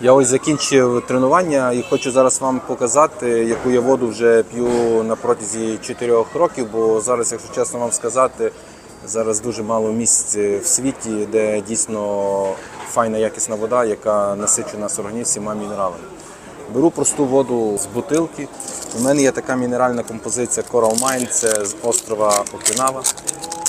Я ось закінчив тренування і хочу зараз вам показати, яку я воду вже п'ю на протязі 4 років, бо зараз, якщо чесно вам сказати, зараз дуже мало місць в світі, де дійсно файна якісна вода, яка насичує нас всіма мінералами. Беру просту воду з бутилки. У мене є така мінеральна композиція Coral Mine, це з острова Окінава.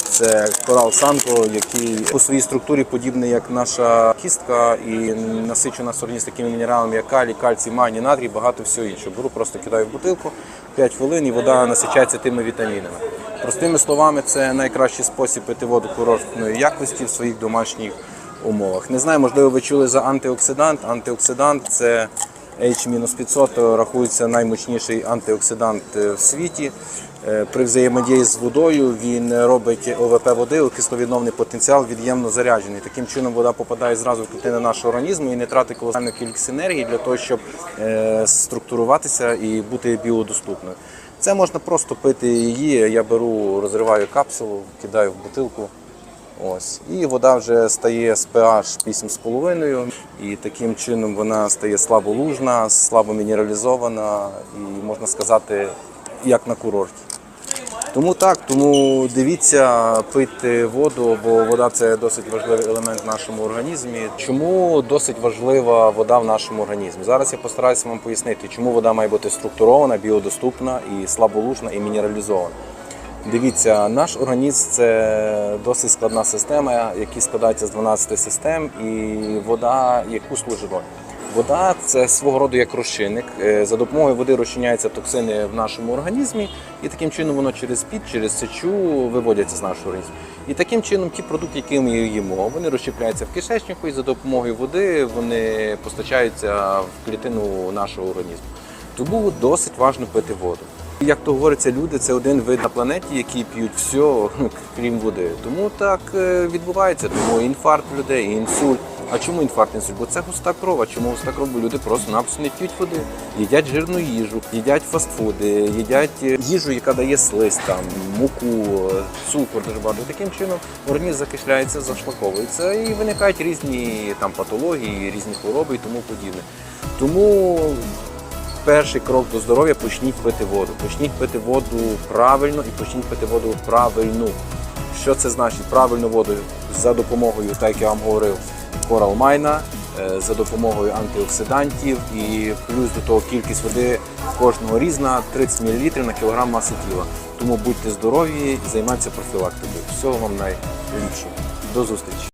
Це корал Санко, який по своїй структурі подібний як наша кістка і насичує нас організм такими мінералами, як калій, кальцій, магній, натрій, багато всього іншого. Беру, просто кидаю в бутилку 5 хвилин і вода насичається тими вітамінами. Простими словами, це найкращий спосіб пити воду курортної якості в своїх домашніх умовах. Не знаю, можливо, ви чули за антиоксидант. Антиоксидант це H-500 рахується наймощніший антиоксидант е, в світі. Е, При взаємодії з водою він робить ОВП води, окисловідновний потенціал від'ємно заряджений. Таким чином вода попадає зразу в клітини нашого організму і не тратить колосальну кількість енергії для того, щоб е, структуруватися і бути біодоступною. Це можна просто пити її. Я беру, розриваю капсулу, кидаю в бутилку. Ось. І вода вже стає з pH 8,5, і таким чином вона стає слаболужна, слабо мінералізована і можна сказати, як на курорті. Тому так, тому дивіться, пийте воду, бо вода це досить важливий елемент в нашому організмі. Чому досить важлива вода в нашому організмі? Зараз я постараюся вам пояснити, чому вода має бути структурована, біодоступна і слаболужна і мінералізована. Дивіться, наш організм це досить складна система, яка складається з 12 систем, і вода, яку служить роль. Вода це свого роду як розчинник. Е, За допомогою води розчиняються токсини в нашому організмі, і таким чином воно через під, через сечу виводяться з нашого організму. І таким чином ті продукти, які ми їмо, вони розщепляються в кишечнику, і за допомогою води вони постачаються в клітину нашого організму. Тому досить важливо пити воду. Як то говориться, люди це один вид на планеті, які п'ють все, крім води. Тому так е, відбувається. Тому інфаркт людей, інсульт. А чому інфаркт інсульт? Бо це густа кров. А чому густа кров? Бо люди просто напросто не п'ють води. Їдять жирну їжу, їдять фастфуди, їдять е, їжу, яка дає слизь, там, муку, цукор, дуже багато. Таким чином організм закисляється, зашлаковується і виникають різні там патології, різні хвороби і тому подібне. Тому перший крок до здоров'я почніть пити воду. Почніть пити воду правильно і почніть пити воду правильну. Що це значить? Правильну воду за допомогою, так як я вам говорив, коралмайна, е, за допомогою антиоксидантів і плюс до того кількість води кожного різна 30 мл на кілограм маси тіла. Тому будьте здорові і займайтеся профілактикою. Всього вам найліпшого. До зустрічі!